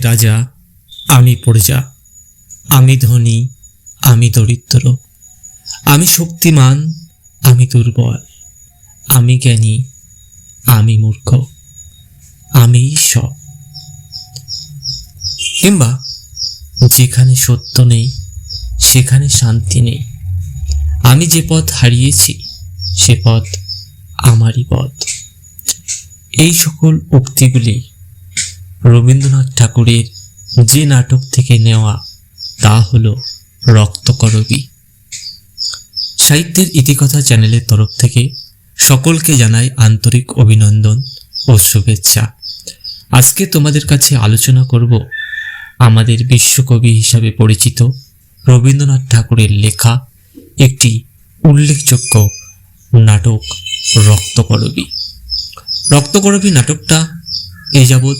রাজা, আমি প্রজা, আমি ধনী, আমি দরিদ্র, আমি শক্তিমান, আমি দুর্বল, আমি জ্ঞানী, আমি মূর্খ, আমি সব কিংবা যেখানে সত্য নেই, সেখানে শান্তি নেই। আমি যে পথ হারিয়েছি, সে পথ আমারই পথ। এই সকল উক্তিগুলি রবীন্দ্রনাথ ঠাকুরের যে নাটক থেকে নেওয়া, তা হল রক্তকরবী। সাহিত্যের ইতিকথা চ্যানেলের তরফ থেকে সকলকে জানাই আন্তরিক অভিনন্দন ও শুভেচ্ছা। আজকে তোমাদের কাছে আলোচনা করব আমাদের বিশ্বকবি হিসাবে পরিচিত রবীন্দ্রনাথ ঠাকুরের লেখা একটি উল্লেখযোগ্য নাটক, রক্তকরবী। রক্তকরবী নাটকটা এ যাবৎ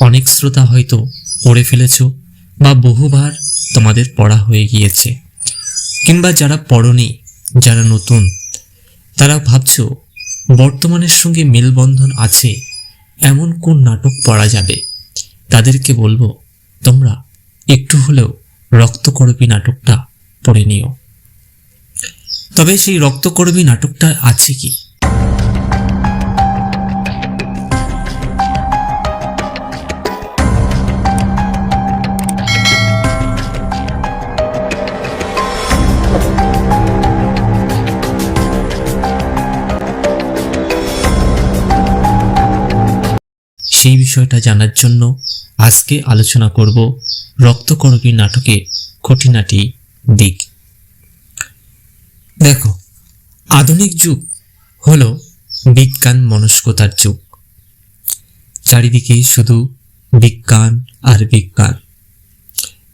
অনেক শ্রোতা হয়তো পড়ে ফেলেছ বা বহুবার তোমাদের পড়া হয়ে গিয়েছে। কিংবা যারা পড়নি, যারা নতুন, তারা ভাবছ, বর্তমানের সঙ্গে মেলবন্ধন আছে, এমন কোন নাটক পড়া যাবে? তাদেরকে বলব, তোমরা একটু হলেও রক্তকরবী নাটকটা পড়ে নিও। তবে সেই রক্তকরবী নাটকটা আছে কি? বিষয়টা জানার জন্য আজকে আলোচনা করব রক্তকরবী নাটকের খুঁটিনাটি দিক। দেখো, আধুনিক যুগ হলো বিজ্ঞান মনস্কতার যুগ। চারিদিকে শুধু বিজ্ঞান আর বিজ্ঞান।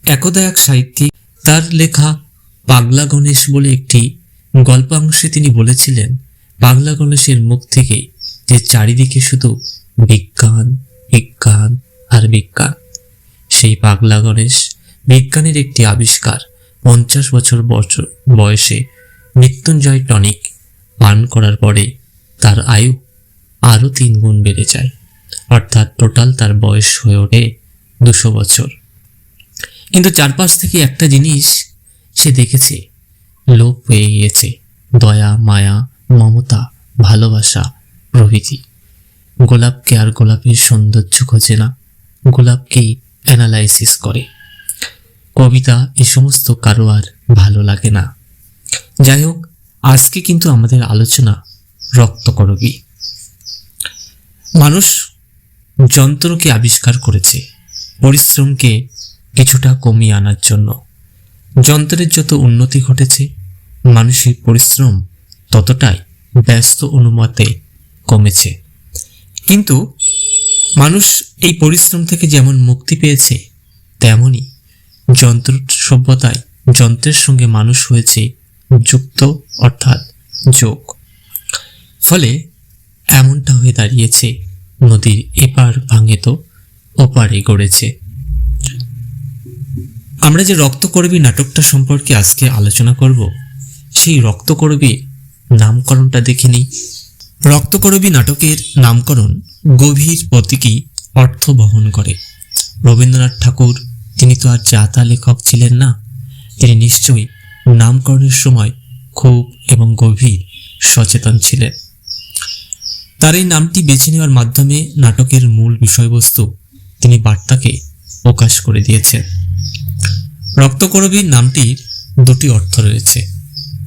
একদা এক সাহিত্যিক তার লেখা পাগলা গণেশ বলে একটি গল্পাংশে তিনি বলেছিলেন, পাগলা গণেশের মুখ থেকে যে চারিদিকে শুধু বিজ্ঞান বিজ্ঞান আর বিজ্ঞান। সেই পাগলা গণেশ বিজ্ঞানের একটি আবিষ্কার পঞ্চাশ বছর বছর বয়সে মৃত্যুঞ্জয় টনিক পান করার পরে তার আয়ু আরও তিন গুণ বেড়ে যায়। অর্থাৎ টোটাল তার বয়স হয়ে ওঠে দুশো বছর। কিন্তু চারপাশ থেকে একটা জিনিস সে দেখেছে, লোপ হয়ে গিয়েছে। দয়া, মায়া, মমতা, ভালোবাসা প্রভৃতি। গোলাপকে আর গোলাপের সৌন্দর্য খোঁজে না। গোলাপকেই অ্যানালাইসিস করে। কবিতা এ সমস্ত কারও আর ভালো লাগে না। যাই হোক, আজকে কিন্তু আমাদের আলোচনা রক্তকরবী মানুষ যন্ত্রকে আবিষ্কার করেছে পরিশ্রমকে কিছুটা কমিয়ে আনার জন্য। যন্ত্রের যত উন্নতি ঘটেছে মানসিক পরিশ্রম ততটাই ব্যস্ত অনুমতে কমেছে। কিন্তু মানুষ এই পরিশ্রম থেকে যেমন মুক্তি পেয়েছে তেমনই যন্ত্র সভ্যতায় যন্ত্রের সঙ্গে মানুষ হয়েছে যুক্ত, অর্থাৎ যোগ। ফলে এমনটা হয়ে দাঁড়িয়েছে, নদীর এপার ভাঙে তো ওপারে গড়েছে। আমরা যে রক্তকরবী নাটকটা সম্পর্কে আজকে আলোচনা করব, সেই রক্তকরবীর নামকরণটা দেখে নিই। রক্তকরবী নাটকের নামকরণ গভীর প্রতীকী অর্থ বহন করে। রবীন্দ্রনাথ ঠাকুর তিনি তো আর যাতা লেখক ছিলেন না, তিনি নিশ্চয়ই নামকরণের সময় খুব এবং গভীর সচেতন ছিলেন। তার এই নামটি বেছে নেওয়ার মাধ্যমে নাটকের মূল বিষয়বস্তু তিনি বার্তাকে প্রকাশ করে দিয়েছেন। রক্তকরবীর নামটির দুটি অর্থ রয়েছে।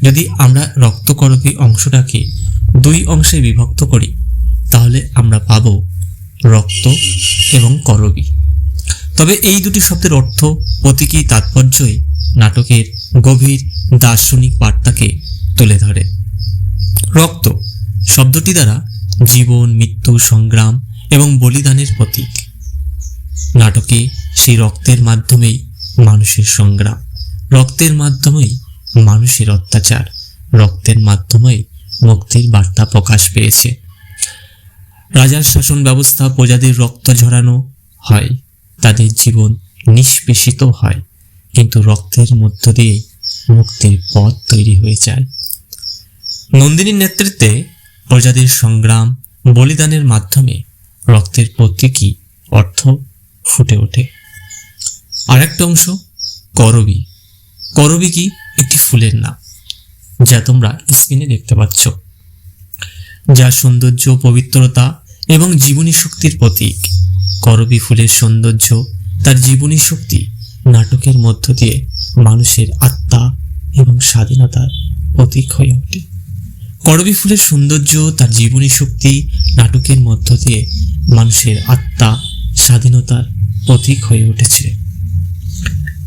যদি আমরা রক্তকরবী অংশটাকে দুই অংশে বিভক্ত করি, তাহলে আমরা পাব রক্ত এবং করবী। তবে এই দুটি শব্দের অর্থ প্রতীকী তাৎপর্যই নাটকের গভীর দার্শনিক বার্তাকে তুলে ধরে। রক্ত শব্দটি দ্বারা জীবন, মৃত্যু, সংগ্রাম এবং বলিদানের প্রতীক। নাটকে সেই রক্তের মাধ্যমেই মানুষের সংগ্রাম, রক্তের মাধ্যমেই মানুষের অত্যাচার, রক্তের মাধ্যমেই মুক্তির বার্তা প্রকাশ পেয়েছে। রাজার শাসন ব্যবস্থা প্রজাদের রক্ত ঝরানো হয়, তাদের জীবন নিষ্পেষিত হয়, কিন্তু রক্তের মধ্য দিয়ে মুক্তির পথ তৈরি হয়ে যায়। নন্দিনীর নেতৃত্বে প্রজাদের সংগ্রাম, বলিদানের মাধ্যমে রক্তের প্রতীকী অর্থ ফুটে ওঠে? আরেকটা অংশ, করবী। করবী কি? একটি ফুলের নাম। যা তোমরা স্ক্রিনে দেখতে পাচ্ছ। যা সৌন্দর্য, পবিত্রতা এবং জীবনী শক্তির প্রতীক। করবী ফুলের সৌন্দর্য তার জীবনী শক্তি নাটকের মধ্য দিয়ে মানুষের আত্মা এবং স্বাধীনতার প্রতীক হয়ে ওঠে। করবী ফুলের সৌন্দর্য তার জীবনী শক্তি নাটকের মধ্য দিয়ে মানুষের আত্মা স্বাধীনতার প্রতীক হয়ে উঠেছে।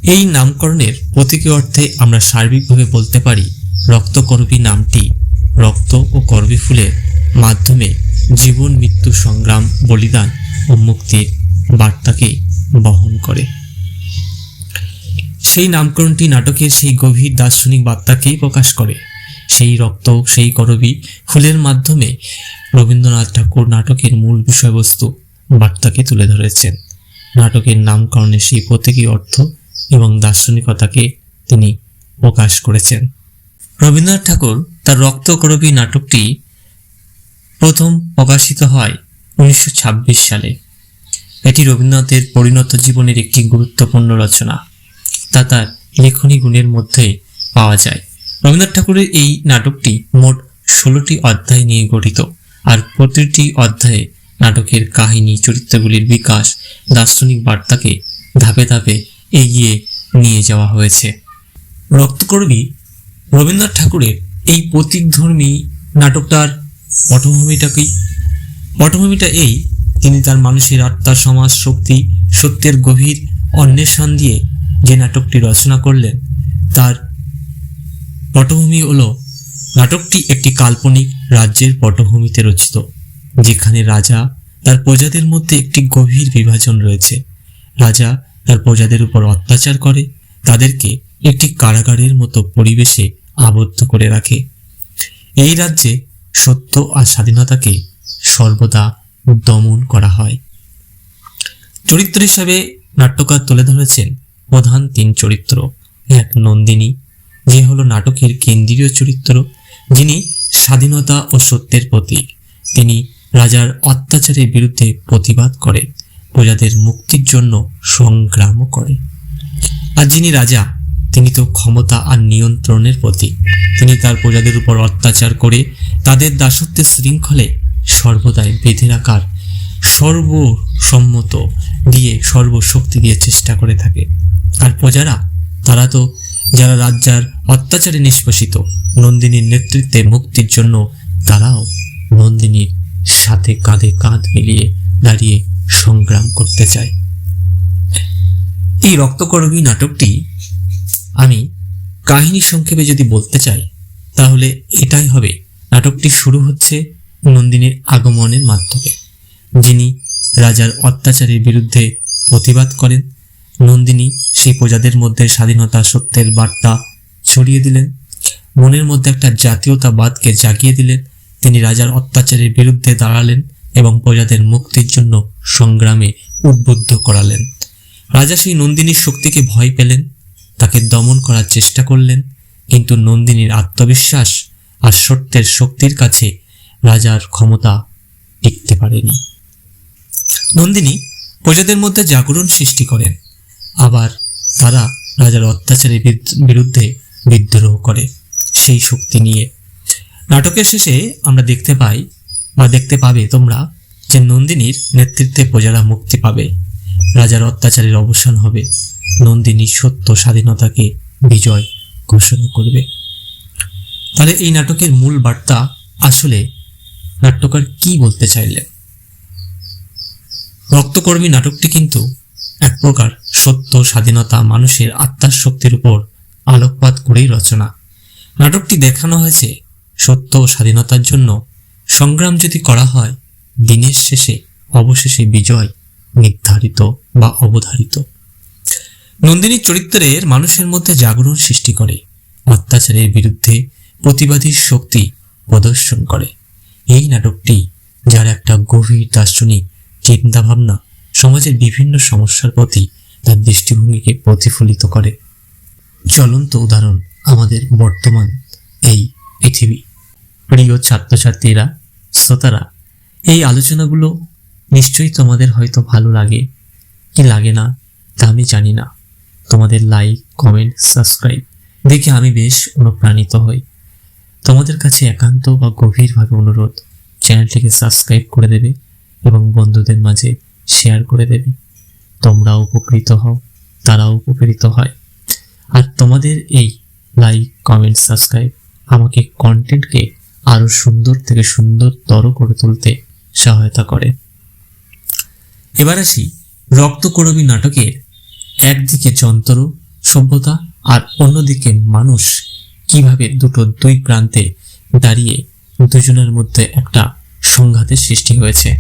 এই নামকরণের প্রতীকী অর্থে আমরা সার্বিকভাবে বলতে পারি রক্তকরবী নামটি রক্ত ও করবী ফুলের মাধ্যমে জীবন মৃত্যু সংগ্রাম বলিদান ও মুক্তির বার্তাকে বহন করে। সেই নামকরণটি নাটকের সেই গভীর দার্শনিক বার্তাকেই প্রকাশ করে। সেই রক্ত, সেই করবী ফুলের মাধ্যমে রবীন্দ্রনাথ ঠাকুর নাটকের মূল বিষয়বস্তু বার্তাকে তুলে ধরেছেন। নাটকের নামকরণের সেই প্রতীকী অর্থ এবং দার্শনিকতাকে তিনি প্রকাশ করেছেন। রবীন্দ্রনাথ ঠাকুর তার রক্তকরবী নাটকটি প্রথম প্রকাশিত হয় উনিশশো ছাব্বিশ সালে। এটি রবীন্দ্রনাথের পরিণত জীবনের একটি গুরুত্বপূর্ণ রচনা। তা তার লেখনী গুণের মধ্যে পাওয়া যায়। রবীন্দ্রনাথ ঠাকুরের এই নাটকটি মোট ষোলোটি অধ্যায় নিয়ে গঠিত আর প্রতিটি অধ্যায়ে নাটকের কাহিনী, চরিত্রগুলির বিকাশ, দার্শনিক বার্তাকে ধাপে ধাপে এগিয়ে নিয়ে যাওয়া হয়েছে। রক্তকর্মী রবীন্দ্রনাথ ঠাকুরের এই প্রতীকধর্মী নাটকটার পটভূমিটা কি? পটভূমিটা এই, তিনি তার মানুষের আত্মার সমাজ শক্তি, সত্যের গভীর অন্বেষণ দিয়ে যে নাটকটি রচনা করলেন, তার পটভূমি হল, নাটকটি একটি কাল্পনিক রাজ্যের পটভূমিতে রচিত, যেখানে রাজা তার প্রজাদের মধ্যে একটি গভীর বিভাজন রয়েছে। রাজা তার প্রজাদের উপর অত্যাচার করে, তাদেরকে একটি কারাগারের মতো পরিবেশে আবদ্ধ করে রাখে। এই রাজ্যে সত্য আর স্বাধীনতাকে সর্বদা দমন করা হয়। চরিত্র হিসাবে নাট্যকার তুলে ধরেছেন প্রধান তিন চরিত্র। এক নন্দিনী, যে হলো নাটকের কেন্দ্রীয় চরিত্র, যিনি স্বাধীনতা ও সত্যের প্রতীক। তিনি রাজার অত্যাচারের বিরুদ্ধে প্রতিবাদ করে প্রজাদের মুক্তির জন্য সংগ্রামও করে আর যিনি রাজা তিনি তো ক্ষমতা আর নিয়ন্ত্রণের প্রতীক। তিনি তার প্রজাদের উপর অত্যাচার করে তাদের দাসত্বের শৃঙ্খলে সর্বদাই বেঁধে রাখার সর্বসম্মত দিয়ে সর্বশক্তি দিয়ে চেষ্টা করে থাকে। আর প্রজারা, তারা তো, যারা রাজ্যার অত্যাচারে নিষ্পেষিত, নন্দিনীর নেতৃত্বে মুক্তির জন্য তারাও নন্দিনীর সাথে কাঁধে কাঁধ মিলিয়ে দাঁড়িয়ে সংগ্রাম করতে চায়। এই রক্তকরবী নাটকটি আমি কাহিনী সংক্ষেপে যদি বলতে চাই, তাহলে এটাই হবে। নাটকটি শুরু হচ্ছে নন্দিনীর আগমনের মাধ্যমে, যিনি রাজার অত্যাচারের বিরুদ্ধে প্রতিবাদ করেন। নন্দিনী সেই প্রজাদের মধ্যে স্বাধীনতা সত্যের বার্তা ছড়িয়ে দিলেন। মনের মধ্যে একটা জাতীয়তাবাদকে জাগিয়ে দিলেন। তিনি রাজার অত্যাচারের বিরুদ্ধে দাঁড়ালেন এবং প্রজাদের মুক্তির জন্য সংগ্রামে উদ্বুদ্ধ করালেন। রাজা সেই নন্দিনীর শক্তিকে ভয় পেলেন। তাকে দমন করার চেষ্টা করলেন, কিন্তু নন্দিনীর আত্মবিশ্বাস আর সত্যের শক্তির কাছে রাজার ক্ষমতা টিকতে পারেনি। নন্দিনী প্রজাদের মধ্যে জাগরণ সৃষ্টি করেন, আবার তারা রাজার অত্যাচারের বিরুদ্ধে বিদ্রোহ করে। সেই শক্তি নিয়ে নাটকের শেষে আমরা দেখতে পাই বা দেখতে পাবে তোমরা যে নন্দিনীর নেতৃত্বে প্রজারা মুক্তি পাবে, রাজার অত্যাচারের অবসান হবে। নন্দিনী সত্য স্বাধীনতাকে বিজয় ঘোষণা করবে। তাহলে এই নাটকের মূল বার্তা আসলে নাট্যকার কি বলতে চাইলেন? রক্তকর্মী নাটকটি কিন্তু এক প্রকার সত্য স্বাধীনতা মানুষের আত্মার শক্তির উপর আলোকপাত করেই রচনা। নাটকটি দেখানো হয়েছে সত্য ও স্বাধীনতার জন্য। সংগ্রাম যদি করা হয়, দিনের শেষে, অবশেষে বিজয় নির্ধারিত বা অবধারিত। নন্দিনী চরিত্রের মানুষের মধ্যে জাগরণ সৃষ্টি করে, অত্যাচারের বিরুদ্ধে প্রতিবাদী শক্তি প্রদর্শন করে। এই নাটকটি, যার একটা গভীর দার্শনিক চিন্তাভাবনা সমাজের বিভিন্ন সমস্যার প্রতি তার দৃষ্টিভঙ্গিকে প্রতিফলিত করে। জ্বলন্ত উদাহরণ আমাদের বর্তমান এই পৃথিবী। প্রিয় ছাত্রছাত্রীরা, শ্রোতারা, এই আলোচনাগুলো নিশ্চয়ই তোমাদের হয়তো ভালো লাগে। কি লাগে না, তা আমি জানি না। তোমাদের লাইক কমেন্ট সাবস্ক্রাইব দেখে আমি বেশ অনুপ্রাণিত হই। তোমাদের কাছে একান্ত বা গভীরভাবে অনুরোধ চ্যানেলটিকে সাবস্ক্রাইব করে দেবে এবং বন্ধুদের মাঝে শেয়ার করে দেবে। তোমরাও উপকৃত হও, তারাও উপকৃত হয়। আর তোমাদের এই লাইক কমেন্ট সাবস্ক্রাইব আমাকে কন্টেন্টকে আরও সুন্দর থেকে সুন্দরতর করে তুলতে সহায়তা করে। এবার আসি রক্তকরবী নাটকের একদিকে যন্ত্র, সভ্যতা, আর অন্যদিকে মানুষ। কীভাবে দুটো দুই প্রান্তে দাঁড়িয়ে দুজনের মধ্যে একটা সংঘাতের সৃষ্টি হয়েছে?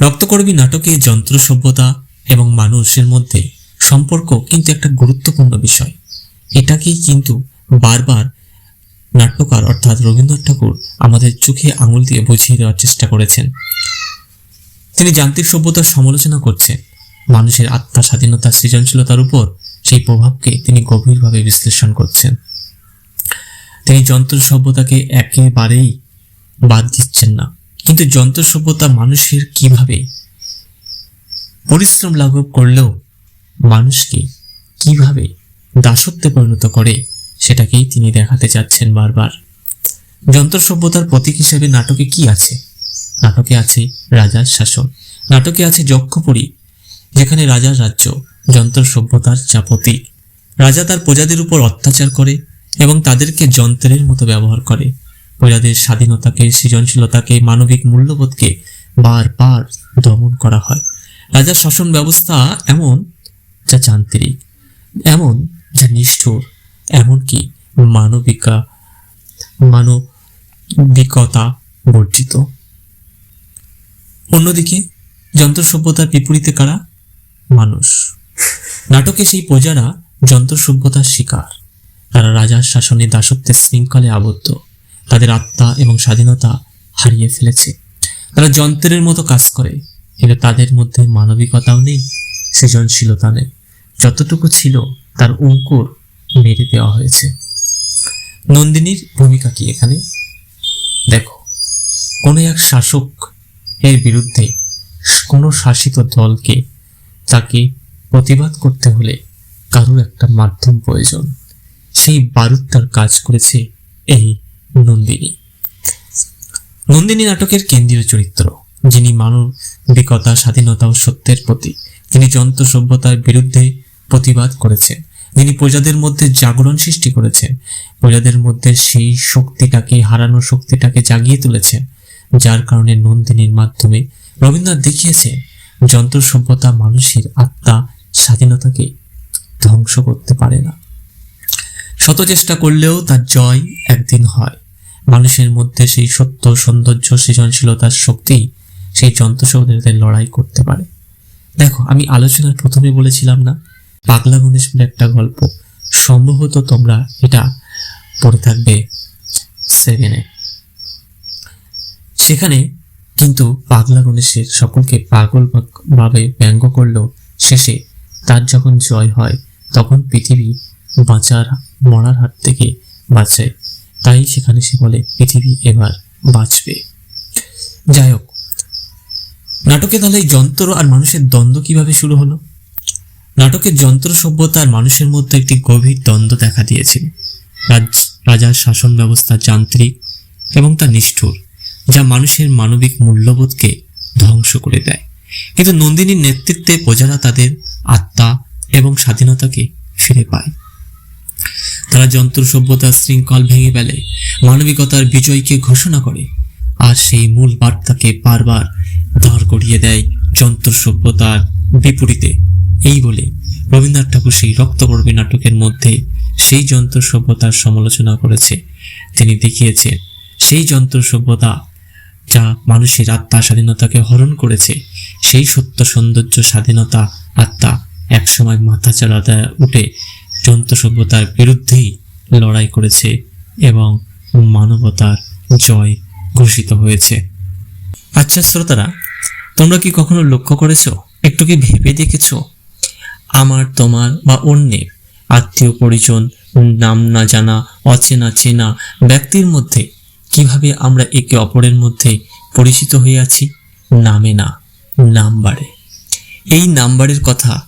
রক্তকর্মী নাটকে যন্ত্র, সভ্যতা এবং মানুষের মধ্যে সম্পর্ক কিন্তু একটা গুরুত্বপূর্ণ বিষয়। এটাকেই কিন্তু বারবার নাট্যকার অর্থাৎ রবীন্দ্রনাথ ঠাকুর আমাদের চোখে আঙুল দিয়ে বুঝিয়ে দেওয়ার চেষ্টা করেছেন। তিনি যান্ত্রিক সভ্যতার সমালোচনা করছেন। মানুষের আত্মা স্বাধীনতা সৃজনশীলতার উপর সেই প্রভাবকে তিনি গভীরভাবে বিশ্লেষণ করছেন। তিনি যন্ত্র সভ্যতাকে একেবারেই বাদ দিচ্ছেন না। কিন্তু যন্ত্র সভ্যতা মানুষের কীভাবে পরিশ্রম লাঘব করলেও মানুষকে কীভাবে দাসত্বে পরিণত করে, সেটাকেই তিনি দেখাতে চাচ্ছেন বারবার। যন্ত্র সভ্যতার প্রতীক হিসেবে নাটকে কি আছে? নাটকে আছে রাজার শাসন। নাটকে আছে যক্ষপুরী যেখানে রাজার রাজ্য, যন্ত্র সভ্যতার প্রতীক রাজা তার প্রজাদের উপর অত্যাচার করে এবং তাদেরকে যন্ত্রের মতো ব্যবহার করে। প্রজাদের স্বাধীনতাকে, সৃজনশীলতাকে, মানবিক মূল্যবোধকে বারবার দমন করা হয়। রাজার শাসন ব্যবস্থা এমন যা যান্ত্রিক, এমন যা নিষ্ঠুর এমনকি মানবিকা, মানবিকতা বর্জিত। অন্যদিকে, যন্ত্র সভ্যতার বিপরীতে কারা? মানুষ। নাটকে সেই প্রজারা যন্ত্র সভ্যতার শিকার। তারা রাজার শাসনে দাসত্বের শৃঙ্খলে আবদ্ধ। তাদের আত্মা এবং স্বাধীনতা হারিয়ে ফেলেছে। তারা যন্ত্রের মতো কাজ করে, কিন্তু তাদের মধ্যে মানবিকতাও নেই, সৃজনশীলতা নেই। যতটুকু ছিল তার অঙ্কুর মেরে দেওয়া হয়েছে। নন্দিনীর ভূমিকা কি এখানে? দেখো, কোনো এক শাসক এর বিরুদ্ধে কোনো শাসিত দলকে তাকে প্রতিবাদ করতে হলে কারোর একটা মাধ্যম প্রয়োজন। সেই বারুদটার কাজ করেছে এই নন্দিনী। নন্দিনী নাটকের কেন্দ্রীয় চরিত্র, যিনি মানবিকতা স্বাধীনতা ও সত্যের প্রতি তিনি যন্ত্র সভ্যতার বিরুদ্ধে প্রতিবাদ করেছেন। যিনি প্রজাদের মধ্যে জাগরণ সৃষ্টি করেছেন, প্রজাদের মধ্যে সেই শক্তিটাকে, হারানো শক্তিটাকে জাগিয়ে তুলেছেন, যার কারণে নন্দিনীর মাধ্যমে রবীন্দ্রনাথ দেখিয়েছেন যন্ত্র সভ্যতা মানুষের আত্মা স্বাধীনতাকে ধ্বংস করতে পারে না। শত চেষ্টা করলেও তার জয় একদিন হয়। মানুষের মধ্যে সেই সত্য সৌন্দর্য, সৃজনশীলতার শক্তি সেই যন্ত্র সভ্যতাদের লড়াই করতে পারে। দেখো, আমি আলোচনার প্রথমে বলেছিলাম না, পাগলা গণেশ বলে একটা গল্প। সম্ভবত তোমরা এটা পড়ে থাকবে সেভেনে। সেখানে কিন্তু পাগলা গণেশের সকলকে পাগল ভাবে ব্যঙ্গ করলেও শেষে তার যখন জয় হয়, তখন পৃথিবী বাঁচার, মরার হাত থেকে বাঁচায় তাই সেখানে সে বলে, পৃথিবী এবার বাঁচবে। যাই হোক নাটকে তাহলে যন্ত্র আর মানুষের দ্বন্দ্ব কীভাবে শুরু হলো? নাটকের যন্ত্র সভ্যতা আর মানুষের মধ্যে একটি গভীর দ্বন্দ্ব দেখা দিয়েছিল। রাজ, রাজার শাসন ব্যবস্থা যান্ত্রিক এবং তা নিষ্ঠুর। যা মানুষের মানবিক মূল্যবোধকে ধ্বংস করে দেয়। কিন্তু নন্দিনীর নেতৃত্বে প্রজারা তাদের আত্মা এবং স্বাধীনতাকে ফিরে পায়। তারা যন্ত্র সভ্যতার শৃঙ্খল ভেঙে ফেলে, মানবিকতার বিজয়কে ঘোষণা করে আর সেই মূল বার্তাকে বারবার দাঁড় করিয়ে দেয় যন্ত্র সভ্যতার বিপরীতে। এই বলে রবীন্দ্রনাথ ঠাকুর সেই রক্তকর্মী নাটকের মধ্যে সেই যন্ত্র সভ্যতার সমালোচনা করেছে। তিনি দেখিয়েছেন, সেই যন্ত্র সভ্যতা যা মানুষের আত্মা স্বাধীনতাকে হরণ করেছে, সেই সত্য সৌন্দর্য স্বাধীনতা আত্মা একসময় মাথা চাড়া উঠে যন্ত্র সভ্যতার বিরুদ্ধেই লড়াই করেছে এবং মানবতার জয় ঘোষিত হয়েছে। আচ্ছা শ্রোতারা, তোমরা কি কখনো লক্ষ্য করেছ? একটু কি ভেবে দেখেছ? আমার, তোমার বা অন্যের আত্মীয় পরিজন, নাম না জানা, অচেনা চেনা ব্যক্তির মধ্যে কীভাবে আমরা একে অপরের মধ্যে পরিচিত হয়ে আছি? নামে না, নাম্বারে। এই নাম্বারের কথা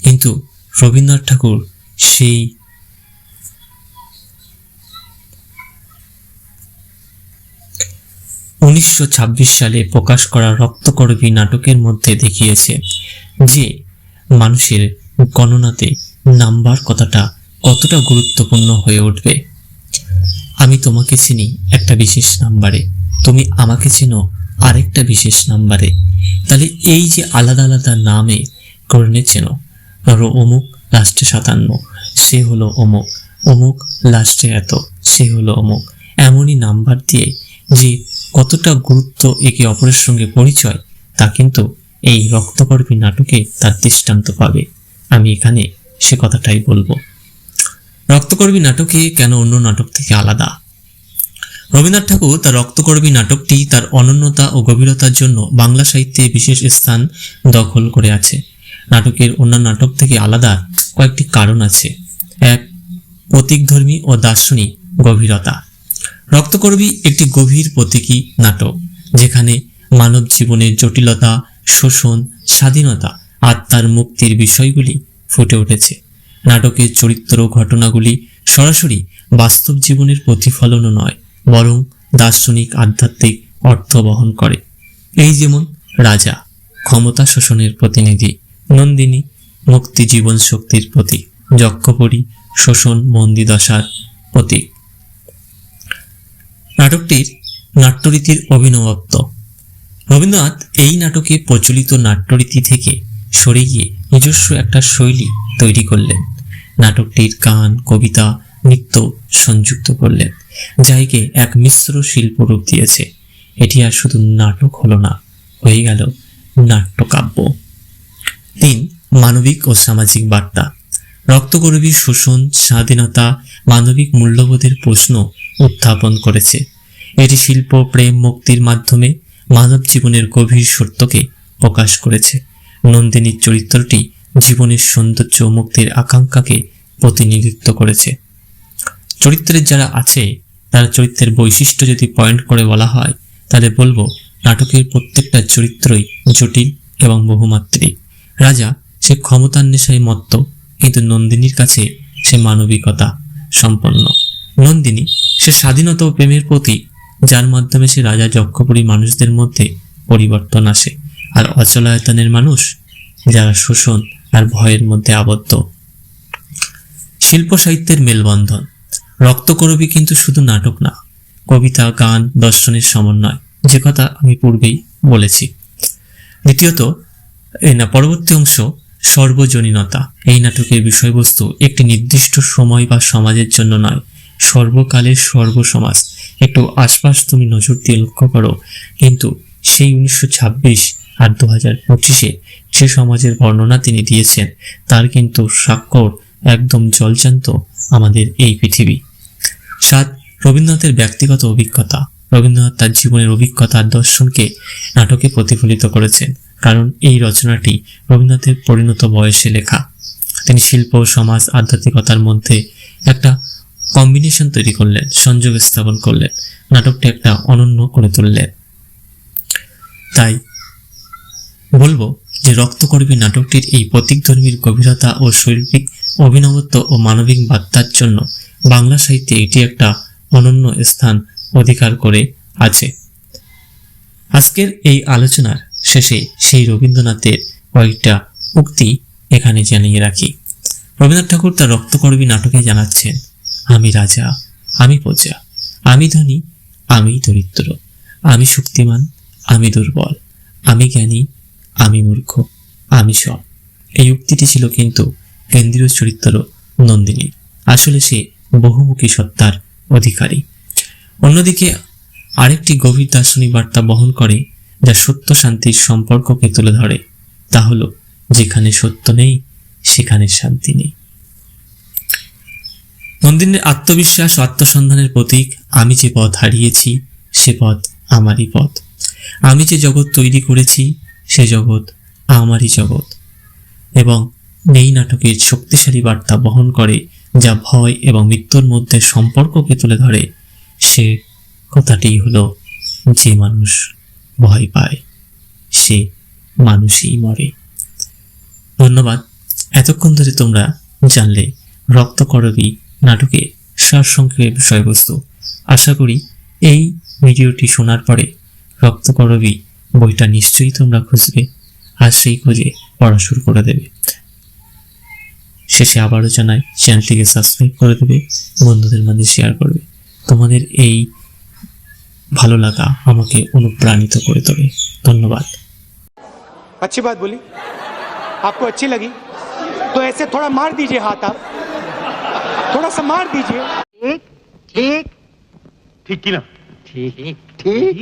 কিন্তু রবীন্দ্রনাথ ঠাকুর সেই উনিশশো ছাব্বিশ সালে প্রকাশ করা রক্তকরবী নাটকের মধ্যে দেখিয়েছে যে মানুষের গণনাতে নাম্বার কথাটা কতটা গুরুত্বপূর্ণ হয়ে উঠবে। আমি তোমাকে চিনি একটা বিশেষ নাম্বারে। তুমি আমাকে চেনো আরেকটা বিশেষ নাম্বারে। তাহলে এই যে আলাদা আলাদা নামে করণে চেনো। ধরো অমুক লাস্টে সাতান্ন, সে হলো অমুক। অমুক লাস্টে এত, সে হলো অমুক। এমনই নাম্বার দিয়ে যে কতটা গুরুত্ব একে অপরের সঙ্গে পরিচয়, তা কিন্তু এই রক্তকর্মী নাটকে তার দৃষ্টান্ত পাবে। আমি এখানে সে কথাটাই বলব। রক্তকর্মী নাটকে কেন অন্য নাটক থেকে আলাদা? রবীন্দ্রনাথ ঠাকুর তার রক্তকর্মী নাটকটি তার অনন্যতা ও গভীরতার জন্য বাংলা সাহিত্যে বিশেষ স্থান দখল করে আছে। নাটকের অন্যান্য নাটক থেকে আলাদা কয়েকটি কারণ আছে। এক, প্রতীকধর্মী ও দার্শনিক গভীরতা। রক্তকরবী একটি গভীর প্রতীকী নাটক, যেখানে মানব জীবনের জটিলতা, শোষণ, স্বাধীনতা, আত্মার মুক্তির বিষয়গুলি ফুটে উঠেছে। নাটকের চরিত্র ঘটনাগুলি সরাসরি বাস্তব জীবনের প্রতিফলনও নয়, বরং দার্শনিক আধ্যাত্মিক অর্থ বহন করে। এই যেমন রাজা, ক্ষমতা শোষণের প্রতিনিধি, নন্দিনী মুক্তি জীবন শক্তির প্রতীক, যক্ষপরী, শোষণ মন্দি দশার প্রতীক। নাটকটির নাট্যরীতির অভিনবত্ব। রবীন্দ্রনাথ এই নাটকে প্রচলিত নাট্যরীতি থেকে সরে গিয়ে নিজস্ব একটা শৈলী তৈরি করলেন। নাটকটির গান, কবিতা, নৃত্য সংযুক্ত করলেন। যাইকে এক মিশ্র শিল্প রূপ দিয়েছে। এটি আর শুধু নাটক হলো না, হয়ে গেল নাট্যকাব্য। তিন, মানবিক ও সামাজিক বার্তা। রক্তকরবীর শোষণ, স্বাধীনতা, মানবিক মূল্যবোধের প্রশ্ন উত্থাপন করেছে। এটি শিল্প, প্রেম, মুক্তির মাধ্যমে মানব জীবনের গভীর সত্যকে প্রকাশ করেছে। নন্দিনীর চরিত্রটি জীবনের সৌন্দর্য মুক্তির আকাঙ্ক্ষাকে প্রতিনিধিত্ব করেছে। চরিত্রের যারা আছে, তার চরিত্রের বৈশিষ্ট্য যদি পয়েন্ট করে বলা হয়, তাহলে বলব নাটকের প্রত্যেকটা চরিত্রই জটিল এবং বহুমাত্রিক। রাজা সে ক্ষমতার নেশায় মত্ত, কিন্তু নন্দিনীর কাছে সে মানবিকতা সম্পন্ন। নন্দিনী সে স্বাধীনতা ও প্রেমের প্রতি যার মাধ্যমে সে রাজা যক্ষপুরী মানুষদের মধ্যে পরিবর্তন আসে। আর অচলায়তনের মানুষ, যারা শোষণ আর ভয়ের মধ্যে আবদ্ধ। শিল্প সাহিত্যের মেলবন্ধন। রক্তকরবী কিন্তু শুধু নাটক না, কবিতা, গান, দর্শনের সমন্বয়, যে কথা আমি পূর্বেই বলেছি। দ্বিতীয়ত না, পরবর্তী অংশ, সর্বজনীনতা। এই নাটকের বিষয়বস্তু একটি নির্দিষ্ট সময় বা সমাজের জন্য নয়, সর্বকালের সর্বসমাজ। একটু আশপাশ তুমি নজর দিয়ে লক্ষ্য করো, কিন্তু সেই উনিশশো ছাব্বিশ আর দু হাজার পঁচিশে যে সমাজের বর্ণনা তিনি দিয়েছেন, তার কিন্তু স্বাক্ষর একদম জলজান্ত আমাদের এই পৃথিবী। সাত, রবীন্দ্রনাথের ব্যক্তিগত অভিজ্ঞতা। রবীন্দ্রনাথ তার জীবনের অভিজ্ঞতা আর দর্শনকে নাটকে প্রতিফলিত করেছেন, কারণ এই রচনাটি রবীন্দ্রনাথের পরিণত বয়সে লেখা। তিনি শিল্প, সমাজ, আধ্যাত্মিকতার মধ্যে একটা কম্বিনেশন তৈরি করলেন, সংযোগ স্থাপন করলেন, নাটকটি একটা অনন্য করে তুললেন। তাই বলব যে রক্তকর্মী নাটকটির এই প্রতীকধর্মীর গভীরতা ও শৈল্পিক অভিনবত্ব ও মানবিক বার্তার জন্য বাংলা সাহিত্যে এটি একটা অনন্য স্থান অধিকার করে আছে। আজকের এই আলোচনার শেষে সেই রবীন্দ্রনাথের কয়েকটা উক্তি এখানে জানিয়ে রাখি। রবীন্দ্রনাথ ঠাকুর তার রক্তকর্মী নাটকে জানাচ্ছেন, আমি রাজা, আমি প্রজা, আমি ধনী, আমি দরিদ্র, আমি শক্তিমান, আমি দুর্বল, আমি জ্ঞানী আমি মূর্খ, আমি সব এই উক্তিটি ছিল কিন্তু কেন্দ্রীয় চরিত্র নন্দিনী আসলে সে বহুমুখী সত্তার অধিকারী। অন্যদিকে আরেকটি গভীর দার্শনিক বার্তা বহন করে, যা সত্য শান্তির সম্পর্ককে তুলে ধরে, তা হলো যেখানে সত্য নেই, সেখানে শান্তি নেই। নন্দিনীর আত্মবিশ্বাস আত্মসন্ধানের প্রতীক, আমি যে পথ হারিয়েছি, সে পথ আমারই পথ। আমি যে জগৎ তৈরি করেছি সে জগৎ আমারই জগৎ। এবং এই নাটকের শক্তিশালী বার্তা বহন করে যা ভয় এবং মৃত্যুর মধ্যে সম্পর্ককে তুলে ধরে, সে কথাটি হলো, যে মানুষ ভয় পায়, সে মানুষই মরে। ধন্যবাদ। এতক্ষণ ধরে তোমরা জানলে রক্তকরবী নাটকের সারসংক্ষেপের বিষয়বস্তু। আশা করি এই ভিডিওটি শোনার পরে রক্তকরবী বইটা নিশ্চয়ই তোমরা খুঁজবে আর সেই খুঁজে পড়া শুরু করে দেবে শেষে আবারও জানাই চ্যানেলটিকে সাবস্ক্রাইব করে দেবে বন্ধুদের মাঝে শেয়ার করবে তোমাদের এই ভালো লাগা আমাকে অনুপ্রাণিত করে দেবে ধন্যবাদ अच्छी बात बोली आपको अच्छी लगी तो ऐसे थोड़ा मार दीजिए हाथ आप थोड़ा सा मार दीजिए ठीक ठीक ঠিক কিনা ठीक ठीक